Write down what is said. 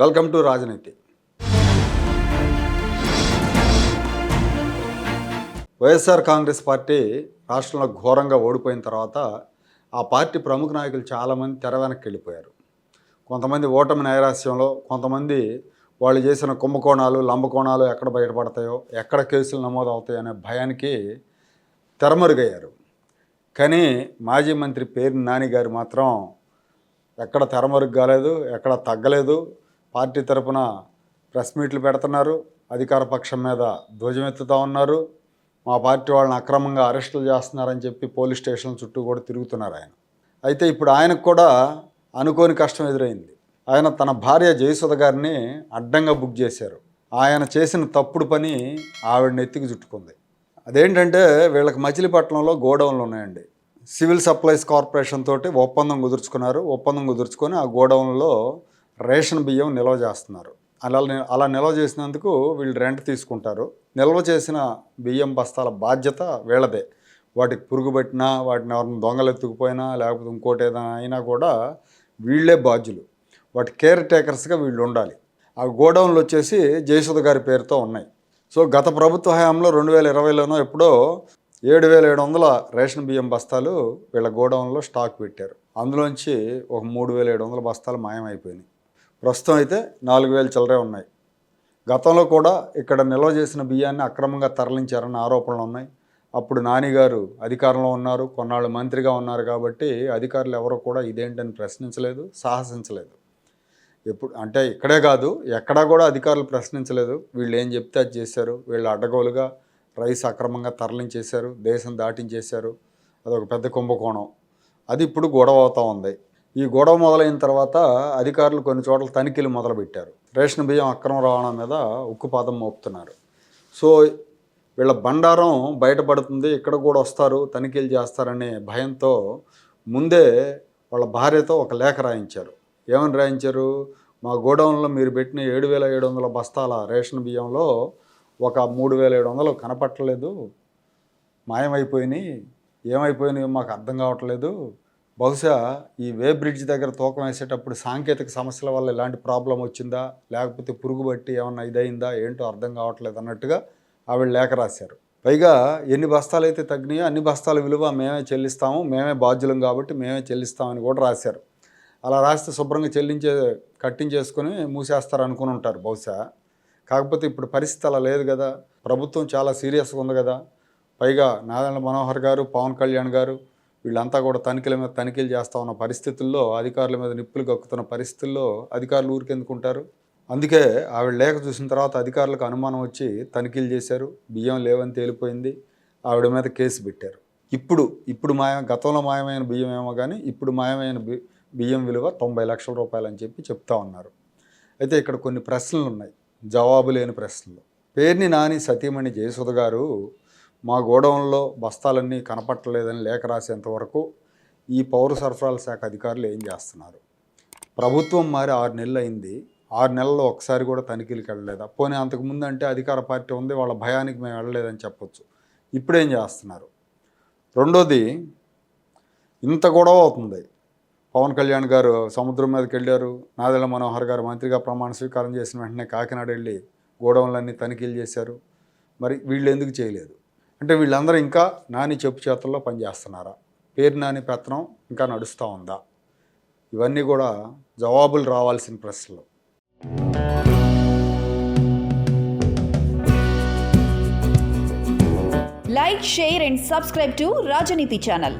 Welcome to రాజనీతి. YSR Congress party రాష్ట్రంలో ఘోరంగా ఓడిపోయిన తర్వాత ఆ పార్టీ ప్రముఖ నాయకులు చాలామంది తెర వెనక్కి వెళ్ళిపోయారు. కొంతమంది ఓటమి నైరాస్యంలో కొంతమంది వాళ్ళు చేసిన కుంభకోణాలు లంబకోణాలు ఎక్కడ బయటపడతాయో ఎక్కడ కేసులు నమోదు అవుతాయో అనే భయానికి తెరమరుగయ్యారు కానీ మాజీ మంత్రి పేరు నాని గారు మాత్రం ఎక్కడ తెరమరుగు కాలేదు ఎక్కడ తగ్గలేదు. పార్టీ తరపున ప్రెస్ మీట్లు పెడుతున్నారు. అధికార పక్షం మీద ధ్వజమెత్తుతూ ఉన్నారు. మా పార్టీ వాళ్ళని అక్రమంగా అరెస్టులు చేస్తున్నారని చెప్పి పోలీస్ స్టేషన్ చుట్టూ కూడా తిరుగుతున్నారు ఆయన. అయితే ఇప్పుడు ఆయనకు కూడా అనుకోని కష్టం ఎదురైంది. ఆయన తన భార్య జయసుధ గారిని అడ్డంగా బుక్ చేశారు. ఆయన చేసిన తప్పుడు పని ఆవిడని ఎత్తికి చుట్టుకుంది. అదేంటంటే వీళ్ళకి మచిలీపట్నంలో గోడౌన్లు ఉన్నాయండి. సివిల్ సప్లైస్ కార్పొరేషన్ తోటి ఒప్పందం కుదుర్చుకున్నారు. ఒప్పందం కుదుర్చుకొని ఆ గోడౌన్లో రేషన్ బియ్యం నిల్వ చేస్తున్నారు. అలా అలా నిల్వ చేసినందుకు వీళ్ళు రెంట్ తీసుకుంటారు. నిల్వ చేసిన బియ్యం బస్తాల బాధ్యత వీళ్ళదే. వాటికి పురుగు పట్టినా వాటిని ఎవరిని దొంగలు ఎత్తుకుపోయినా లేకపోతే ఇంకోటి ఏదైనా అయినా కూడా వీళ్ళే బాధ్యులు. వాటి కేర్ టేకర్స్గా వీళ్ళు ఉండాలి. ఆ గోడౌన్లు వచ్చేసి జయసుధ గారి పేరుతో ఉన్నాయి. సో గత ప్రభుత్వ హయాంలో రెండు వేల ఇరవైలోనో ఎప్పుడో ఏడు వేల ఏడు వందల రేషన్ బియ్యం బస్తాలు వీళ్ళ గోడౌన్లో స్టాక్ పెట్టారు. అందులోంచి ఒక మూడు వేల ఏడు వందల బస్తాలు మాయమైపోయినాయి. ప్రస్తుతం అయితే నాలుగు వేలు చిల్లరే ఉన్నాయి. గతంలో కూడా ఇక్కడ నిల్వ చేసిన బియ్యాన్ని అక్రమంగా తరలించారన్న ఆరోపణలు ఉన్నాయి. అప్పుడు నానిగారు అధికారంలో ఉన్నారు కొన్నాళ్ళు మంత్రిగా ఉన్నారు కాబట్టి అధికారులు ఎవరో కూడా ఇదేంటని ప్రశ్నించలేదు సాహసించలేదు. ఎప్పుడు అంటే ఇక్కడే కాదు ఎక్కడా కూడా అధికారులు ప్రశ్నించలేదు. వీళ్ళు ఏం చెప్తే అది చేశారు. వీళ్ళు అడ్డగోలుగా రైస్ అక్రమంగా తరలించేశారు దేశం దాటించేశారు. అదొక పెద్ద కుంభకోణం. అది ఇప్పుడు గొడవ అవుతా ఉంది. ఈ గొడవ మొదలైన తర్వాత అధికారులు కొన్ని చోట్ల తనిఖీలు మొదలుపెట్టారు. రేషన్ బియ్యం అక్రమ రవాణా మీద ఉక్కుపాదం మోపుతున్నారు. సో వీళ్ళ బండారం బయటపడుతుంది ఇక్కడ కూడా వస్తారు తనిఖీలు చేస్తారనే భయంతో ముందే వాళ్ళ భార్యతో ఒక లేఖ రాయించారు. ఏమని రాయించారు? మా గోడౌన్లో మీరు పెట్టిన ఏడు వేల ఏడు వందల బస్తాల రేషన్ బియ్యంలో ఒక మూడు వేల ఏడు వందలు కనపట్టలేదు. మాయమైపోయినాయి. ఏమైపోయినాయో మాకు అర్థం కావట్లేదు. బహుశా ఈ వే బ్రిడ్జ్ దగ్గర తూకం వేసేటప్పుడు సాంకేతిక సమస్యల వల్ల ఇలాంటి ప్రాబ్లం వచ్చిందా? లేకపోతే పురుగు బట్టి ఏమన్నా ఇదైందా ఏంటో అర్థం కావట్లేదు అన్నట్టుగా ఆవిడ లేఖ రాశారు. పైగా ఎన్ని బస్తాలు అయితే తగ్గినాయో అన్ని బస్తాల విలువ మేమే చెల్లిస్తాము మేమే బాధ్యులం కాబట్టి మేమే చెల్లిస్తామని కూడా రాశారు. అలా రాస్తే శుభ్రంగా చెల్లించే కట్టించేసుకొని మూసేస్తారు అనుకుని ఉంటారు బహుశా. కాకపోతే ఇప్పుడు పరిస్థితి అలా లేదు కదా. ప్రభుత్వం చాలా సీరియస్గా ఉంది కదా. పైగా నారాయణ మనోహర్ గారు పవన్ కళ్యాణ్ గారు వీళ్ళంతా కూడా తనిఖీల మీద తనిఖీలు చేస్తూ ఉన్న పరిస్థితుల్లో అధికారుల మీద నిప్పులు కక్కుతున్న పరిస్థితుల్లో అధికారులు ఊరికెందుకుంటారు? అందుకే ఆవిడ లేఖ చూసిన తర్వాత అధికారులకు అనుమానం వచ్చి తనిఖీలు చేశారు. బియ్యం లేవని తేలిపోయింది. ఆవిడ మీద కేసు పెట్టారు. ఇప్పుడు ఇప్పుడు మాయ గతంలో మాయమైన బియ్యం ఏమో కానీ ఇప్పుడు మాయమైన బి బియ్యం విలువ తొంభై లక్షల రూపాయలు అని చెప్పి చెప్తా ఉన్నారు. అయితే ఇక్కడ కొన్ని ప్రశ్నలు ఉన్నాయి. జవాబు లేని ప్రశ్నలు. పేర్ని నాని సతీమణి జయసుధ గారు మా గోడౌన్లో బస్తాలన్నీ కనపట్టలేదని లేఖ రాసేంత వరకు ఈ పౌర సరఫరాల శాఖ అధికారులు ఏం చేస్తున్నారు? ప్రభుత్వం మారి ఆరు నెలలు అయింది. ఆరు నెలల్లో ఒకసారి కూడా తనిఖీలకు వెళ్ళలేదా? పోనీ అంతకుముందు అంటే అధికార పార్టీ ఉంది వాళ్ళ భయానికి మేము వెళ్ళలేదని చెప్పొచ్చు. ఇప్పుడేం చేస్తున్నారు? రెండోది ఇంత గొడవ అవుతుంది. పవన్ కళ్యాణ్ గారు సముద్రం మీదకి వెళ్ళారు. నాదెళ్ళ మనోహర్ గారు మంత్రిగా ప్రమాణ స్వీకారం చేసిన వెంటనే కాకినాడ వెళ్ళి గోడౌన్లన్నీ తనిఖీలు చేశారు. మరి వీళ్ళు ఎందుకు చేయలేదు? అంటే వీళ్ళందరూ ఇంకా నాని చెప్పు చేతుల్లో పనిచేస్తున్నారా పేరు నాని పత్రం ఇంకా నడుస్తూ ఉందా? ఇవన్నీ కూడా జవాబులు రావాల్సిన ప్రశ్నలు. Like share and subscribe to Rajaneeti channel